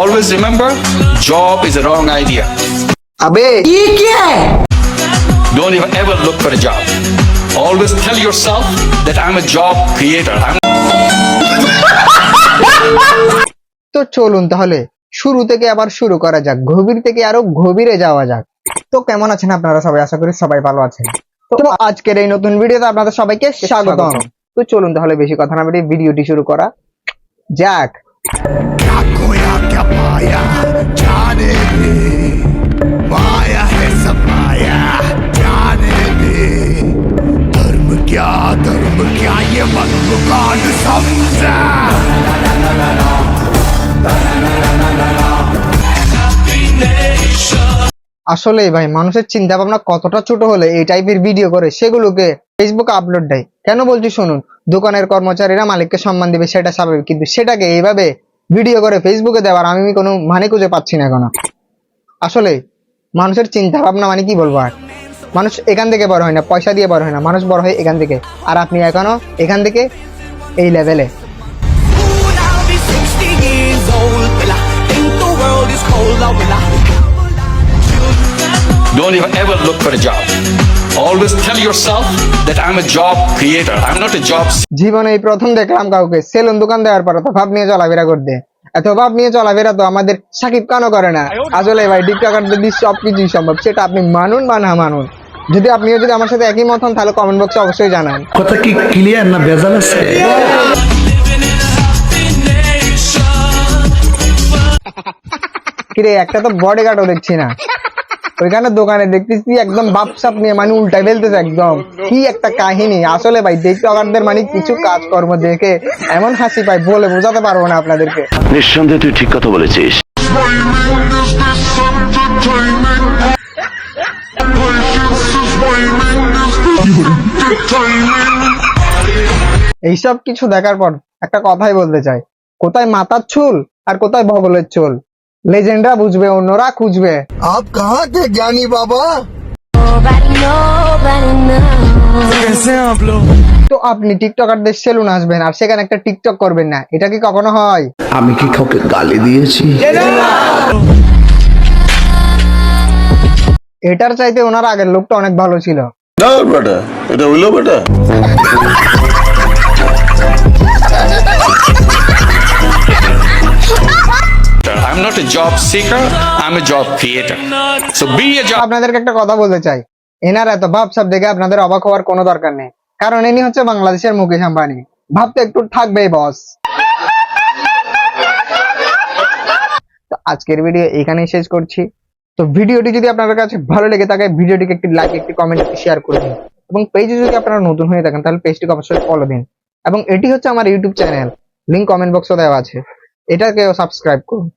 Always remember, job is the wrong idea. Abe, don't even ever look for a job. Always tell yourself that I'm a job creator. I'm তো চলুন তাহলে শুরু থেকে আবার শুরু করা যাক। গভীর থেকে আরও গভীরে যাওয়া যাক। তো কেমন আছেন আপনারা সবাই? আশা করি সবাই ভালো আছেন। তো আজকের এই নতুন ভিডিওতে আপনাদের সবাইকে স্বাগতম। তো চলুন তাহলে বেশি কথা না বলে ভিডিওটি শুরু করা যাক। क्या खोया क्या पाया जाने दे माया है सब माया जाने दे धर्म क्या धर्म क्या ये मन कांड समझा আসলে ভাই মানুষের চিন্তা ভাবনা কতটা ছোট হলে এই টাইপের ভিডিও করে সেগুলোকে ফেসবুকে আপলোড দেয় কেন বলছি শুনুন দোকানের কর্মচারীরা মালিককে সম্মান দিবে সেটা স্বাভাবিক কিন্তু সেটাকে এইভাবে ভিডিও করে ফেসবুকে দেওয়ার, আমি কোনো মানে খুঁজে পাচ্ছি না এখনও আসলে, মানুষের চিন্তা ভাবনা মানে কি বলব আর মানুষ এখান থেকে বড় হয় না, পয়সা দিয়ে বড় হয় না, মানুষ বড় হয় এখান থেকে আর আপনি এখনও এখান থেকে এই লেভেলে Soon I'll be 60 years old. Will I think the world is cold? Or will I? don't even ever look for a job. Always tell yourself that I'm a job creator. I'm not a job জীবনে এই প্রথম দেখলাম কাউকে salon দোকান দেওয়ার পর তো ভাব নিয়ে চলাফেরা করতে। এত ভাব নিয়ে চলাফেরা তো আমাদের সাকিব খানও করে না। আসলে ভাই টিকটকারদের দিয়ে সবকিছুই সম্ভব সেটা আপনি মানুন বা না মানুন। যদি আপনিও যদি আমার সাথে একই মত হন তাহলে কমেন্ট বক্সে অবশ্যই জানান। কথা কি ক্লিয়ার না ভেজাল আছে? কিরে একটা তো বডি গার্ডও দেখছি না। ওইখানে দোকানে দেখতেছি একদম বাপসাপ নিয়ে মানে উল্টাই ফেলতেছে একদম। কি একটা কাহিনী? আসলে ভাই টিকটকারদের মানে কিছু কাজকর্ম দেখে এমন হাসি পাই বলে বোঝাতে পারব না আপনাদেরকে। নিঃসন্দেহে তুই ঠিক কথা বলেছিস। এইসব কিছু দেখার পর একটা কথাই বলতে চাই। কোথায় মাথার চুল আর কোথায় বগলের চুল? লেজেন্ডরা বুঝবে অন্যরা খুঁজবে। আপ কাহা কে জ্ঞানী বাবা তো আপনি টিকটকারদের সেলুন আসবেন আর সেখানে একটা টিকটক করবেন না। এটা কি কখনো হয়? আমি কি কাউকে গালি দিয়েছি? এটার চাইতে ওনার আগের লোকটা অনেক ভালো ছিল। এটা হইল বেটা। I'm not a job seeker. I'm a job creator. So be a job আপনাদেরকে একটা কথা বলতে চাই। এনার এত ভাব সব দেখে আপনাদের অবাক হওয়ার কোনো দরকার নেই। কারণ ইনি হচ্ছে বাংলাদেশের মুকেশ আম্বানি। ভাবতে একটু থাকবেই, বস। তো আজকের ভিডিও এখানেই শেষ করছি। তো ভিডিওটি যদি আপনাদের কাছে ভালো লেগে থাকে ভিডিওটিকে একটি লাইক একটি কমেন্ট শেয়ার করে দিন। এবং পেজে যদি আপনারা নতুন হয়ে থাকেন, তাহলে পেজটিকে অবশ্যই ফলো দিন। এবং এটি হচ্ছে আমার ইউটিউব চ্যানেল লিঙ্ক কমেন্ট বক্সে দেওয়া আছে। এটাকেও সাবস্ক্রাইব করুন।